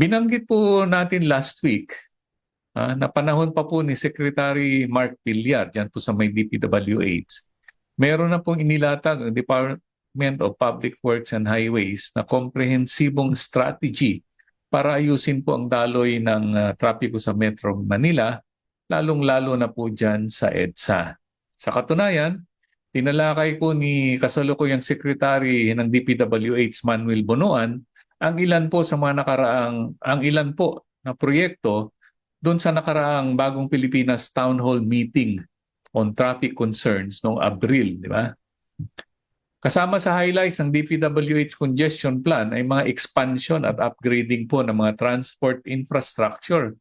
Binanggit po natin last week ah, na panahon pa po ni Secretary Mark Villar dyan po sa may DPWH. Meron na pong inilatag ang Department of Public Works and Highways na komprehensibong strategy para ayusin po ang daloy ng ah, trapiko sa Metro Manila, lalong-lalo na po dyan sa EDSA. Sa katunayan, tinalakay po ni kasalukuyang Secretary ng DPWH Manuel Bonoan ang ilan po sa mga nakaraang ang ilan po na proyekto doon sa nakaraang Bagong Pilipinas Town Hall Meeting on Traffic Concerns noong Abril, di ba? Kasama sa highlights ng DPWH Congestion Plan ay mga expansion at upgrading po ng mga transport infrastructure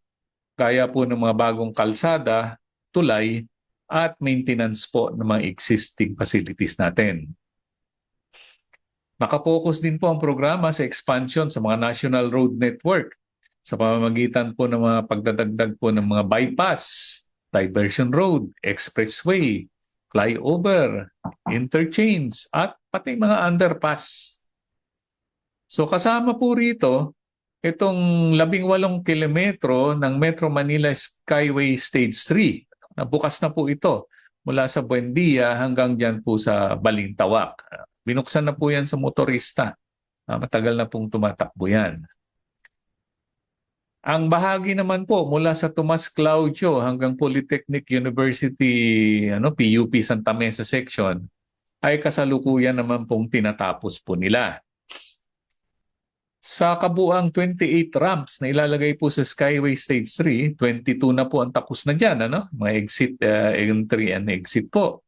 gaya po ng mga bagong kalsada, tulay, at maintenance po ng mga existing facilities natin. Nakapokus din po ang programa sa expansion sa mga national road network sa pamamagitan po ng mga pagdadagdag po ng mga bypass, diversion road, expressway, flyover, interchange, at pati mga underpass. So kasama po rito itong labing walong kilometro ng Metro Manila Skyway Stage 3. Na bukas na po ito mula sa Buendia hanggang dyan po sa Balintawak. Binuksan na po yan sa motorista. Ah, matagal na pong tumatakbo yan. Ang bahagi naman po mula sa Tomas Claudio hanggang Polytechnic University ano PUP Santa Mesa section ay kasalukuyan naman pong tinatapos po nila. Sa kabuang 28 ramps na ilalagay po sa Skyway Stage 3, 22 na po ang tapos na dyan, ano? mga exit, uh, entry and exit po.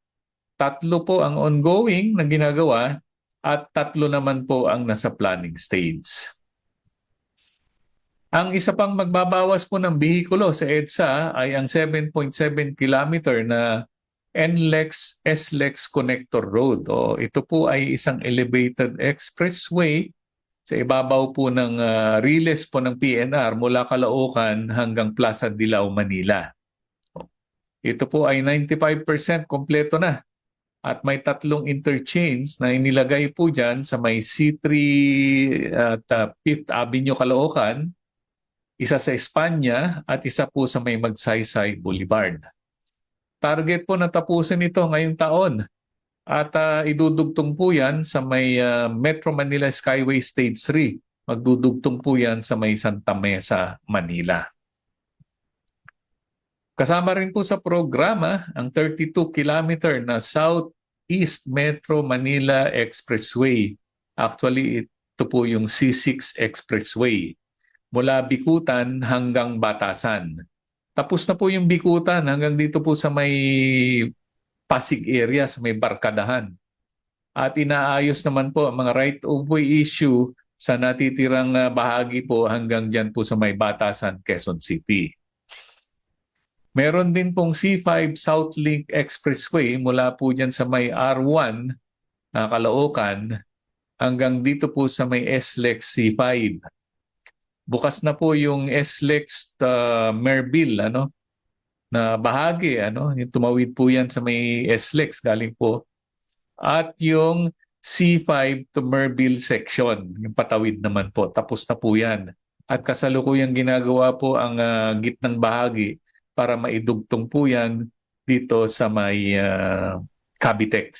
Tatlo po ang ongoing na ginagawa at tatlo naman po ang nasa planning stage. Ang isa pang magbabawas po ng bihikulo sa EDSA ay ang 7.7 kilometer na NLEX SLEX Connector Road. O ito po ay isang elevated expressway sa ibabaw po ng uh, riles po ng PNR mula Caloocan hanggang Plaza Dilao, Manila. Ito po ay 95% kompleto na at may tatlong interchange na inilagay po dyan sa may C3 at uh, 5th Avenue, Caloocan, isa sa Espanya at isa po sa may Magsaysay Boulevard. Target po na tapusin ito ngayong taon at uh, idudugtong po yan sa may uh, Metro Manila Skyway Stage 3. Magdudugtong po yan sa may Santa Mesa, Manila. Kasama rin po sa programa ang 32 kilometer na Southeast Metro Manila Expressway. Actually, ito po yung C6 Expressway mula Bikutan hanggang Batasan. Tapos na po yung Bikutan hanggang dito po sa may Pasig area, sa may Barkadahan. At inaayos naman po ang mga right-of-way issue sa natitirang uh, bahagi po hanggang dyan po sa may Batasan, Quezon City. Meron din pong C5 Southlink Expressway mula po dyan sa may R1 na Caloocan hanggang dito po sa may SLEX C5 bukas na po yung SLEX uh, Merville ano na bahagi ano yung tumawid po yan sa may SLEX galing po. At yung C5 to Merville section yung patawid naman po tapos na po yan. At kasalukuyang ginagawa po ang uh, gitnang bahagi para maidugtong po yan dito sa may uh, Cavitex.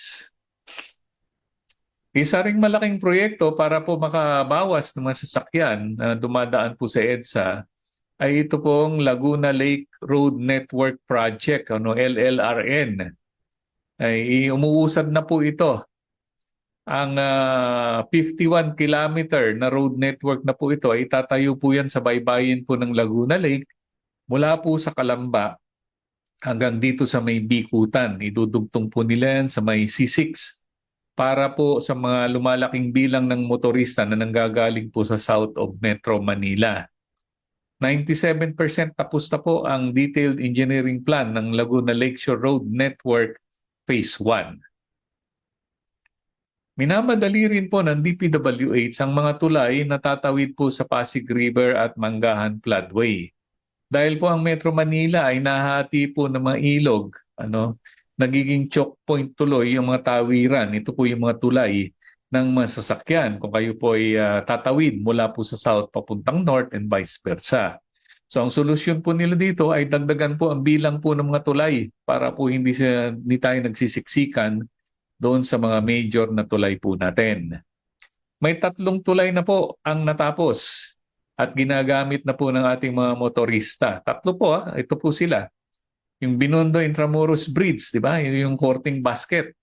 Isa ring malaking proyekto para po makabawas ng mga sasakyan na dumadaan po sa EDSA ay ito pong Laguna Lake Road Network Project, ano, LLRN. Ay umuusad na po ito. Ang uh, 51 kilometer na road network na po ito ay itatayo po yan sa baybayin po ng Laguna Lake mula po sa Kalamba hanggang dito sa may Bikutan. Idudugtong po nila yan sa may C6 para po sa mga lumalaking bilang ng motorista na nanggagaling po sa south of Metro Manila. 97% tapos na po ang detailed engineering plan ng Laguna Lakeshore Road Network Phase 1. Minamadali rin po ng DPWH ang mga tulay na tatawid po sa Pasig River at Manggahan Floodway. Dahil po ang Metro Manila ay nahati po ng mga ilog, ano, nagiging choke point tuloy yung mga tawiran. Ito po yung mga tulay ng mga sasakyan kung kayo po ay ah, tatawid mula po sa south papuntang north and vice versa. So ang solusyon po nila dito ay dagdagan po ang bilang po ng mga tulay para po hindi, sa, hindi tayo nagsisiksikan doon sa mga major na tulay po natin. May tatlong tulay na po ang natapos at ginagamit na po ng ating mga motorista. Tatlo po, ah. ito po sila. Yung Binondo Intramuros Bridge, di ba? Yun yung courting basket.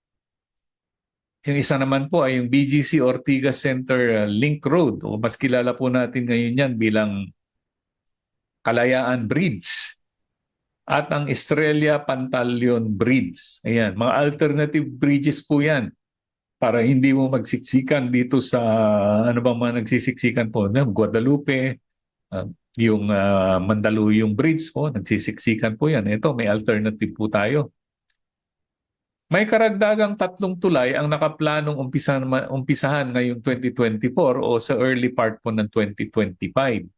Yung isa naman po ay yung BGC Ortigas Center uh, Link Road o mas kilala po natin ngayon yan bilang Kalayaan Bridge at ang Estrella Pantaleon Bridge. Ayan, mga alternative bridges po yan para hindi mo magsiksikan dito sa ano ba mga nagsisiksikan po no? Guadalupe, uh, yung uh, Mandaluyong Bridge po, nagsisiksikan po yan. Ito, may alternative po tayo. May karagdagang tatlong tulay ang nakaplanong umpisahan, umpisahan ngayong 2024 o sa early part po ng 2025.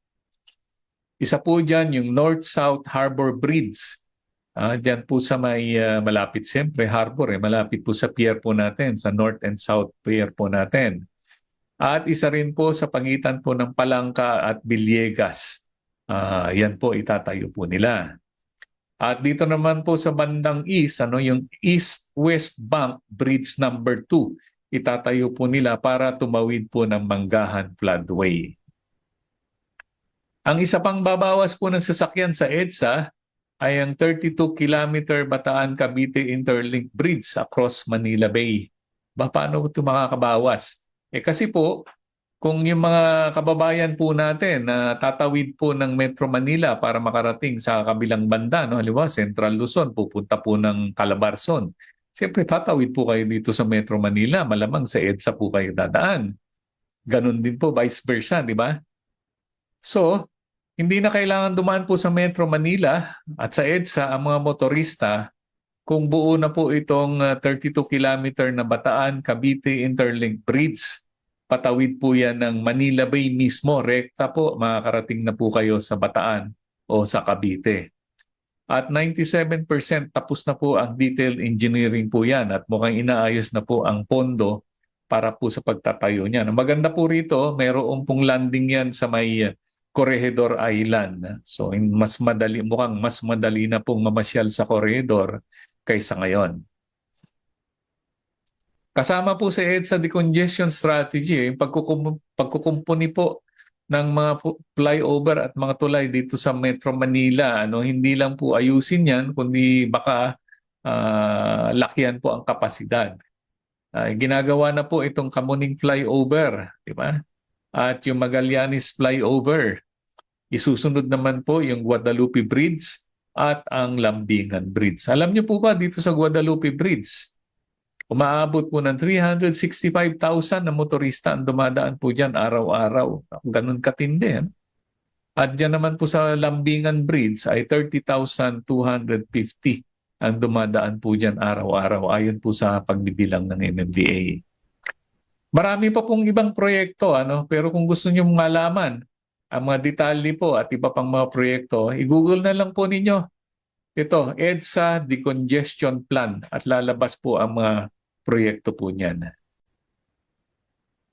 Isa po dyan yung North-South Harbor Bridge. Ah, dyan po sa may ah, malapit siyempre harbor eh, malapit po sa pier po natin, sa North and South pier po natin. At isa rin po sa pagitan po ng Palangka at Villegas. Ah, yan po itatayo po nila. At dito naman po sa bandang east, ano yung East-West Bank Bridge number 2, itatayo po nila para tumawid po ng Manggahan Floodway. Ang isa pang babawas po ng sasakyan sa EDSA ay ang 32 kilometer Bataan Cavite Interlink Bridge across Manila Bay. Ba paano ito makakabawas? Eh kasi po, kung yung mga kababayan po natin na tatawid po ng Metro Manila para makarating sa kabilang banda, no? halimbawa Central Luzon, pupunta po ng Calabarzon. Siyempre tatawid po kayo dito sa Metro Manila, malamang sa EDSA po kayo dadaan. Ganon din po, vice versa, di ba? So, hindi na kailangan dumaan po sa Metro Manila at sa EDSA ang mga motorista kung buo na po itong uh, 32 kilometer na Bataan Cavite Interlink Bridge. Patawid po yan ng Manila Bay mismo. Rekta po, makakarating na po kayo sa Bataan o sa Cavite. At 97% tapos na po ang detailed engineering po yan at mukhang inaayos na po ang pondo para po sa pagtatayo niyan. Maganda po rito, mayroon pong landing yan sa may Corregidor Island. So in- mas madali mukhang mas madali na pong mamasyal sa Corregidor kaysa ngayon. Kasama po sa EDSA decongestion strategy, yung pagkukum- pagkukumpuni po ng mga flyover at mga tulay dito sa Metro Manila. Ano, hindi lang po ayusin yan, kundi baka ah, lakyan po ang kapasidad. Ah, ginagawa na po itong Kamuning flyover, di ba? At yung Magallanes flyover. Isusunod naman po yung Guadalupe Bridge at ang Lambingan Bridge. Alam niyo po ba dito sa Guadalupe Bridge, umaabot po ng 365,000 na motorista ang dumadaan po dyan araw-araw. Ganun katindi. ano? At dyan naman po sa Lambingan Bridge ay 30,250 ang dumadaan po dyan araw-araw ayon po sa pagbibilang ng MMDA. Marami pa pong ibang proyekto, ano? pero kung gusto niyo malaman ang mga detalye po at iba pang mga proyekto, i-google na lang po ninyo. Ito, EDSA Decongestion Plan at lalabas po ang mga proyekto po niyan.